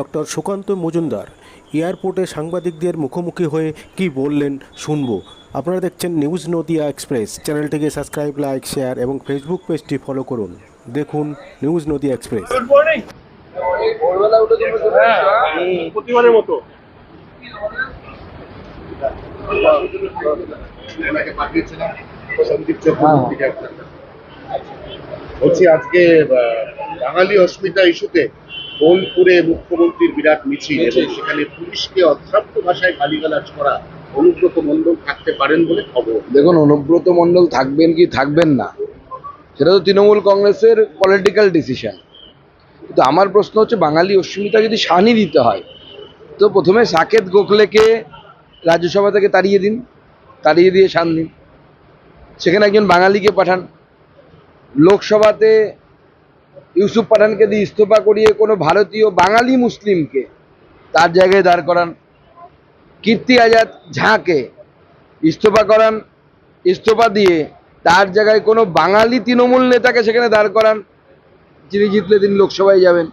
Doctor Sukanta Majumdar. এয়ারপোর্টে সাংবাদিকদের মুখোমুখি হয়ে কি বললেন শুনব। আপনারা দেখছেন নিউজ নদিয়া এক্সপ্রেস। চ্যানেলটিকে সাবস্ক্রাইব লাইক শেয়ার এবং ফেসবুক পেজটি ফলো করুন। দেখুন news Nadia express. Good morning হ্যাঁ প্রতিবারের মতো। বলছি আজকে বাঙালি অস্মিতা ইস্যুতে বোলপুরে মুখ্যমন্ত্রীর বিরাট মিছিল এবং সেখানে পুলিশকে অশ্রাব্য ভাষায় গালিগালাজ করা অনুব্রত মণ্ডল থাকতে পারেন বলে খবর। দেখুন অনুব্রত মণ্ডল থাকবেন কি থাকবেন না সেটা তো তৃণমূল কংগ্রেসের পলিটিক্যাল ডিসিশন কিন্তু আমার প্রশ্ন হচ্ছে বাঙালি অস্মিতা যদি শানি দিতে হয় তো প্রথমে সাকেত গোখলেকে রাজ্যসভা থেকে তাড়িয়ে দিন তাড়িয়ে দিয়ে শান দিন। সেখানে একজন বাঙালিকে পাঠান। লোকসভাতে ইউসুফ পাঠানকে দিয়ে ইস্তফা করিয়ে কোনো ভারতীয় বাঙালি মুসলিমকে তার জায়গায় দাঁড় করান। কীর্তি আজাদ ঝাঁকে ইস্তফা করান, ইস্তফা দিয়ে তার জায়গায় কোনো বাঙালি তৃণমূল নেতাকে সেখানে দাঁড় করান, যিনি জিতলে তিনি লোকসভায় যাবেন।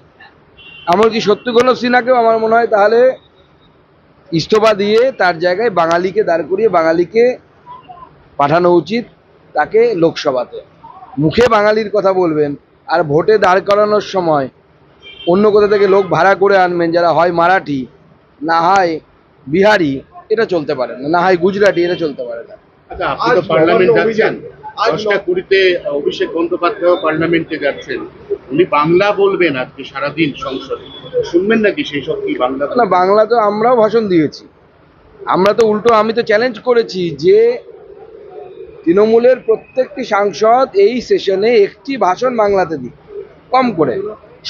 এমনকি সত্যঘন সিনহাকেও আমার মনে হয় তাহলে ইস্তফা দিয়ে তার জায়গায় বাঙালিকে দাঁড় করিয়ে বাঙালিকে পাঠানো উচিত তাকে লোকসভাতে। মুখে বাঙালির কথা বলবেন আর ভোটে দাঁড় করানোর সময় অন্য কোথা থেকে লোক ভাড়া করে আনবেন যারা হয় মারাঠি না হয় বিহারি এটা চলতে পারে না না হয় গুজরাটি এটা চলতে পারে না। আচ্ছা আপনি তো পার্লামেন্ট যাচ্ছেন। দশটা কুড়িতে অভিষেক বন্দ্যোপাধ্যায় পার্লামেন্টে যাচ্ছেন। উনি বাংলা বলবেন আজকে সারাদিন সংসদে। শুনবেন নাকি সেই সব কি বাংলা না বাংলা তো আমরাও ভাষণ দিয়েছি। আমরা তো উল্টো আমি তো চ্যালেঞ্জ করেছি যে তৃণমূলের প্রত্যেকটি সাংসদ এই সেশনে একটি ভাষণ বাংলাতে দিক কম করে।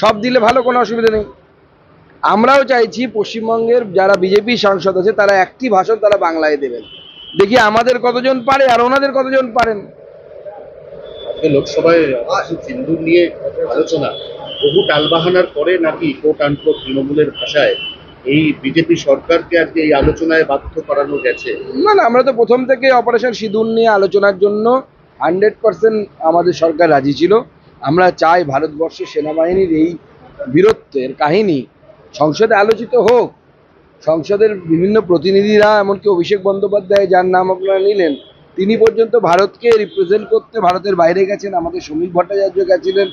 সব দিলে ভালো, কোনো অসুবিধা নেই। আমরাও চাইছি পশ্চিমবঙ্গের যারা বিজেপি সাংসদ আছে, তারা একটি ভাষণ তারা বাংলায় দেবেন। দেখি আমাদের কতজন পারে আর ওনাদের কতজন পারেন। লোকসভায় নিয়ে আলোচনা। বহু টালবাহানার পরে নাকি কোট আনকোট তৃণমূলের ভাষায় এই বিজেপি সরকারকে আজকে এই আলোচনায় বাধ্য করানো গেছে? না না, আমরা তো প্রথম থেকে অপারেশন সিঁদুর নিয়ে আলোচনার জন্য হান্ড্রেড পার্সেন্ট আমাদের সরকার রাজি ছিল। আমরা চাই ভারতবর্ষের সেনাবাহিনীর এই বীরত্বের কাহিনী সংসদে আলোচিত হোক। সংসদের বিভিন্ন প্রতিনিধিরা, এমনকি অভিষেক বন্দ্যোপাধ্যায়, যার নাম আপনারা নিলেন, তিনি পর্যন্ত ভারতকে রিপ্রেজেন্ট করতে ভারতের বাইরে গেছেন। আমাদের সমীর ভট্টাচার্য গেছিলেন,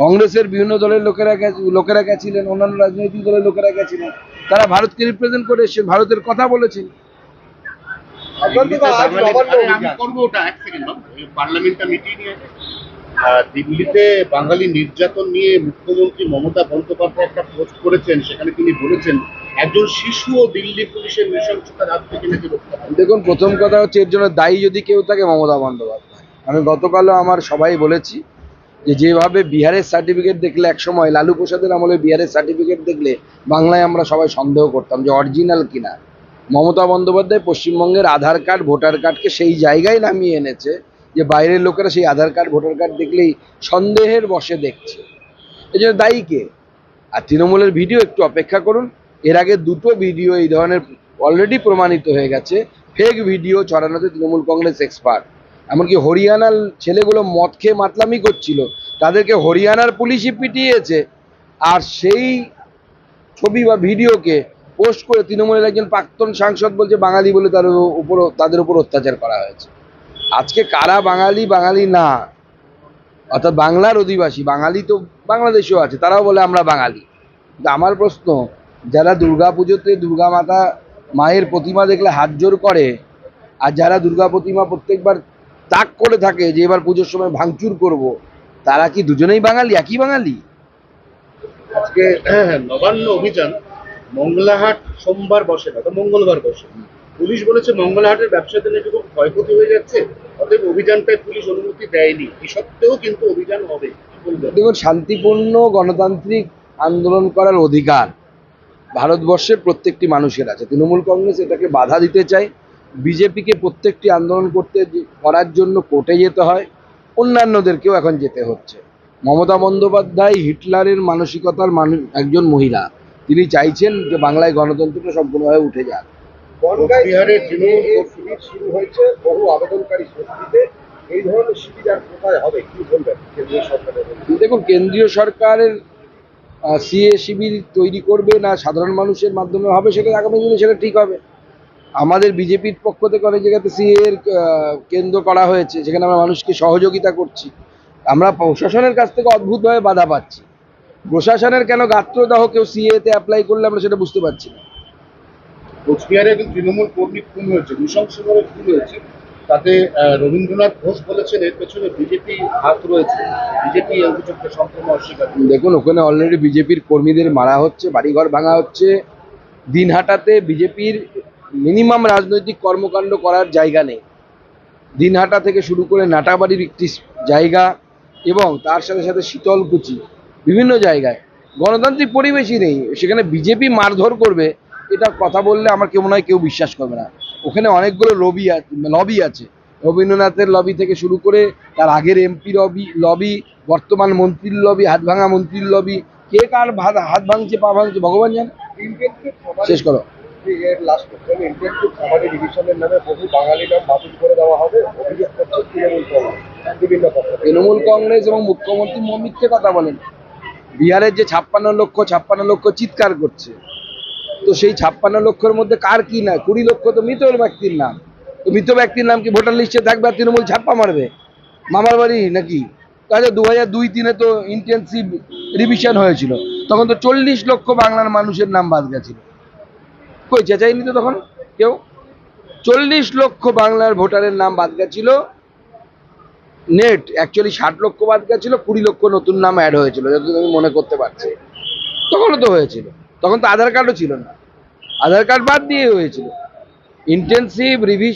কংগ্রেসের বিভিন্ন দলের লোকেরা লোকেরা গেছিলেন, অন্যান্য রাজনৈতিক দলের লোকেরা গেছিলেন। তারা ভারতকে রিপ্রেজেন্ট করে এসেছেন ভারতের কথা বলেছেন দিল্লিতে বাঙালি- আরে আমি করব ওটা এক সেকেন্ড পার্লামেন্টটা মিটিয়ে নিয়ে আগে। আহ, দিল্লিতে বাঙালি নির্যাতন নিয়ে মুখ্যমন্ত্রী মমতা বন্দ্যোপাধ্যায় একটা পোস্ট করেছেন সেখানে তিনি বলেছেন একজন শিশু ও দিল্লি পুলিশের নৃশংসতার হাত থেকে নাকি রক্ষা দেখুন প্রথম কথা হচ্ছে এর জন্য দায়ী যদি কেউ থাকে মমতা বন্দ্যোপাধ্যায়। আমি গতকালও আমার সবাই বলেছি যে যেভাবে বিহারের সার্টিফিকেট দেখলে এক সময় লালু প্রসাদের আমলে বিহারের সার্টিফিকেট দেখলে বাংলায় আমরা সবাই সন্দেহ করতাম যে অরিজিনাল কিনা। মমতা বন্দ্যোপাধ্যায় পশ্চিমবঙ্গের আধার কার্ড, ভোটার কার্ডকে সেই জায়গায় নামিয়ে এনেছে যে বাইরের লোকেরা সেই আধার কার্ড, ভোটার কার্ড দেখলেই সন্দেহের বসে দেখছে। এই জন্য দায়ী কে? আর তৃণমূলের ভিডিও একটু অপেক্ষা করুন। এর আগে দুটো ভিডিও এই ধরনের অলরেডি প্রমাণিত হয়ে গেছে। ফেক ভিডিও ছড়ানোতে তৃণমূল কংগ্রেস এক্সপার্ট এমনকি হরিয়ানার ছেলেগুলো মদ খেয়ে মাতলামি করছিল। তাদেরকে হরিয়ানার পুলিশই পিটিয়েছে। আর সেই ছবি বা ভিডিওকে পোস্ট করে তৃণমূলের একজন প্রাক্তন সাংসদ বলছে, বাঙালি বলে তার উপর, তাদের উপর অত্যাচার করা হয়েছে। আজকে কারা বাঙালি বাঙালি না? অর্থাৎ বাংলার অধিবাসী, বাঙালি তো বাংলাদেশেও আছে, তারাও বলে আমরা বাঙালি। আমার প্রশ্ন, যারা দুর্গা পুজোতে দুর্গা মাতা মায়ের প্রতিমা দেখলে হাত জোর করে, আর যারা দুর্গা প্রতিমা প্রত্যেকবার তাক করে থাকে যে এবার পুজোর সময় ভাঙচুর করব। তারা কি দুজনেই বাঙালি? একই বাঙালি? আজকে হ্যাঁ, হ্যাঁ, নবান্ন অভিযান মঙ্গলাহাট সোমবার বসে না তো মঙ্গলবার বসে। পুলিশ বলেছে মঙ্গলাহাটের ব্যবসাতে নাকি খুব ক্ষয়ক্ষতি হয়ে যাচ্ছে অতএব অভিযানটায় পুলিশ অনুমতি দেয়নি। এ সত্ত্বেও কিন্তু অভিযান হবে দেখুন শান্তিপূর্ণ গণতান্ত্রিক আন্দোলন করার অধিকার ভারতবর্ষের প্রত্যেকটি মানুষের আছে। তৃণমূল কংগ্রেস এটাকে বাধা দিতে চায় বিজেপিকে প্রত্যেকটি আন্দোলন করতে করার জন্য কোর্টে যেতে হয় অন্যান্যদেরকেও এখন যেতে হচ্ছে। মমতা বন্দ্যোপাধ্যায় হিটলারের মানসিকতার মানুষ একজন মহিলা। তিনি চাইছেন যে বাংলায় গণতন্ত্রটা সম্পূর্ণভাবে উঠে যাক। কোচবিহারে তৃণমূল শিবির শুরু হয়েছে বহু আবেদনকারী স্বস্তিতে এই ধরনের শিবির আর কোথায় হবে কি বলবেন কেন্দ্রীয় সরকারের দেখুন কেন্দ্রীয় সরকারের সিএ শিবির তৈরি করবে না সাধারণ মানুষের মাধ্যমে হবে সেটা আগামী দিনে সেটা ঠিক হবে। আমাদের বিজেপির পক্ষ থেকে অনেক জায়গাতে সিএ এর আহ, কেন্দ্র করা হয়েছে যেখানে আমরা মানুষকে সহযোগিতা করছি। আমরা প্রশাসনের কাছ থেকে অদ্ভুতভাবে বাধা পাচ্ছি। প্রশাসনের কেন গাত্রদাহ কেউ সিএতে অ্যাপ্লাই করলে আমরা সেটা বুঝতে পারছি না। কোচবিহারে একজন তৃণমূল কর্মী খুন হয়েছে নৃশংসভাবে খুন হয়েছে তাতে রবীন্দ্রনাথ ঘোষ বলেছেন এর পেছনে বিজেপি হাত রয়েছে। বিজেপি এই অভিযোগকে সম্পূর্ণ অস্বীকার দেখুন ওখানে অলরেডি বিজেপির কর্মীদের মারা হচ্ছে বাড়িঘর ভাঙা হচ্ছে। দিনহাটাতে বিজেপির মিনিমাম রাজনৈতিক কর্মকাণ্ড করার জায়গা নেই। দিনহাটা থেকে শুরু করে নাটাবাড়ির একটি জায়গা এবং তার সাথে সাথে শীতলকুচি, বিভিন্ন জায়গায়। গণতান্ত্রিক পরিবেশই নেই। সেখানে বিজেপি মারধর করবে, এটা কথা বললে আমার কেউ মনে হয় কেউ বিশ্বাস করবে না। ওখানে অনেকগুলো লবি লবি আছে। রবীন্দ্রনাথের লবি থেকে শুরু করে তার আগের এমপি লবি লবি, বর্তমান মন্ত্রীর লবি হাত ভাঙা মন্ত্রীর লবি, কে কার হাত ভাঙছে, পা ভাঙছে, ভগবান জানে। শেষ করো। যে এর লাস্ট কোশ্চেন ইন্টেনসিভ খামারি ডিভিশনের নামে বহু বাঙালি নাম বাতিল করে দেওয়া হবে। অভিযোগ করছে তৃণমূল কংগ্রেস। বিভিন্ন পক্ষ তৃণমূল কংগ্রেস এবং মুখ্যমন্ত্রী মিথ্যে কথা বলেন। বিহারের যে ছাপ্পান্ন লক্ষ ছাপ্পান্ন লক্ষ চিৎকার করছে। তো সেই ছাপ্পান্ন লক্ষের মধ্যে কার কি না? কুড়ি লক্ষ তো মৃত ব্যক্তির নাম। তো মৃত ব্যক্তির নাম কি ভোটার লিস্টে থাকবে আর তৃণমূল ছাপ্পা মারবে? মামার বাড়ি নাকি? তাহলে দু হাজার দুই তিনে তো ইন্টেন্সিভ রিভিশন হয়েছিল। তখন তো চল্লিশ লক্ষ বাংলার মানুষের নাম বাদ গেছিল। কই চেঁচাইনি তো তখন? কেউ? চল্লিশ লক্ষ বাংলার ভোটারের নাম বাদ গেছিল। নেট অ্যাকচুয়ালি ষাট লক্ষ বাদ গেছিল, কুড়ি লক্ষ নতুন নাম অ্যাড হয়েছিল যতদিন আমি মনে করতে পারছি। তখনও তো হয়েছিল। তখন তো আধার কার্ডও ছিল না। আধার কার্ড বাদ দিয়ে হয়েছিল। Intensive revision